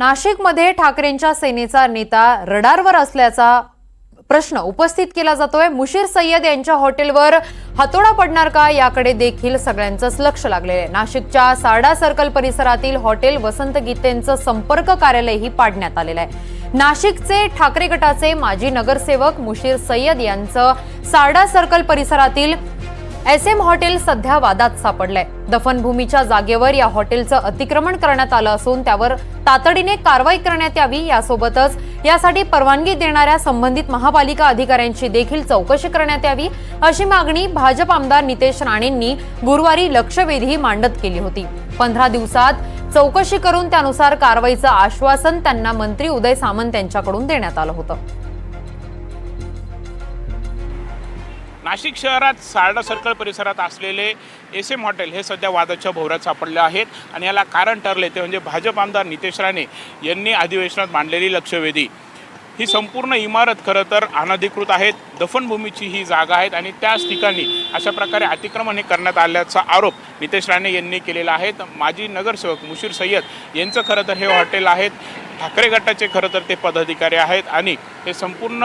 नाशिकमध्ये ठाकरेंच्या सेनेचा नेता रडारवर असल्याचा प्रश्न उपस्थित केला जातोय. मुशीर सय्यद यांच्या हॉटेलवर हातोडा पडणार का याकडे देखील सगळ्यांचंच लक्ष लागलेलं आहे. नाशिकच्या सारडा सर्कल परिसरातील हॉटेल वसंत गीतेंचं संपर्क कार्यालयही पाडण्यात आलेलं आहे. नाशिकचे ठाकरे गटाचे माजी नगरसेवक मुशीर सय्यद यांचं सारडा सर्कल परिसरातील एस एम हॉटेल सध्या वादात सापडलंय. दफनभूमीच्या जागेवर या हॉटेलचं अतिक्रमण करण्यात आलं असून त्यावर तातडीने कारवाई करण्यात यावी यासोबतच यासाठी परवानगी देणाऱ्या संबंधित महापालिका अधिकाऱ्यांची देखील चौकशी करण्यात यावी अशी मागणी भाजप आमदार नितेश राणेंनी गुरुवारी लक्षवेधी मांडत केली होती. पंधरा दिवसात चौकशी करून त्यानुसार कारवाईचं आश्वासन त्यांना मंत्री उदय सामंत यांच्याकडून देण्यात आलं होतं. नाशिक शहरात सारडा सर्कल परिसरात असलेले एस एम हॉटेल हे सध्या वादाच्या भोवऱ्यात सापडले आहेत आणि याला कारण ठरले ते म्हणजे भाजप आमदार नितेश राणे यांनी अधिवेशनात मांडलेली लक्षवेधी. ही संपूर्ण इमारत खरं तर अनधिकृत आहेत दफनभूमीची ही जागा आहेत आणि त्याच ठिकाणी अशा प्रकारे अतिक्रमण हे करण्यात आल्याचा आरोप नितेश राणे यांनी केलेला आहे. माजी नगरसेवक मुशीर सय्यद यांचं खरं तर हे हॉटेल आहेत. ठाकरे गटाचे खरं तर ते पदाधिकारी आहेत आणि हे संपूर्ण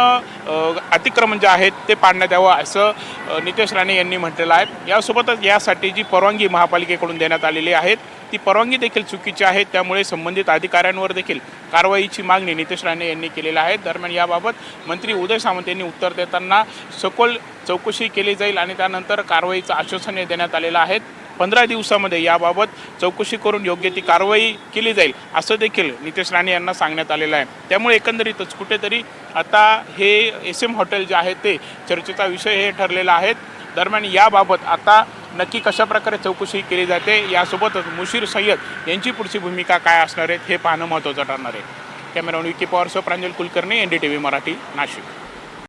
अतिक्रमण जे आहेत ते पाडण्यात यावं असं नितेश राणे यांनी म्हटलेलं आहे. यासोबतच यासाठी जी परवानगी महापालिकेकडून देण्यात आलेली आहे ती परवानगी देखील चुकीची आहे. त्यामुळे संबंधित अधिकाऱ्यांवर देखील कारवाईची मागणी नितेश राणे यांनी केलेली आहे. दरम्यान याबाबत मंत्री उदय सामंत यांनी उत्तर देताना सखोल चौकशी केली जाईल आणि त्यानंतर कारवाईचं आश्वासन देण्यात आलेलं आहे. पंधरा दिवसामध्ये याबाबत चौकशी करून योग्य ती कारवाई केली जाईल असं देखील नितेश राणे यांना सांगण्यात आलेलं आहे. त्यामुळे एकंदरीतच कुठेतरी आता हे एस एम हॉटेल जे आहे ते चर्चेचा विषय हे ठरलेला आहे. दरम्यान याबाबत आता नक्की कशा प्रकारे चौकशी केली जाते यासोबतच मुशीर सय्यद यांची पुढची भूमिका काय असणार आहे हे पाहणं महत्त्वाचं ठरणार आहे. Camera Vicky पवारसह Pranjal Kulkarni N D T V Marathi Nashik.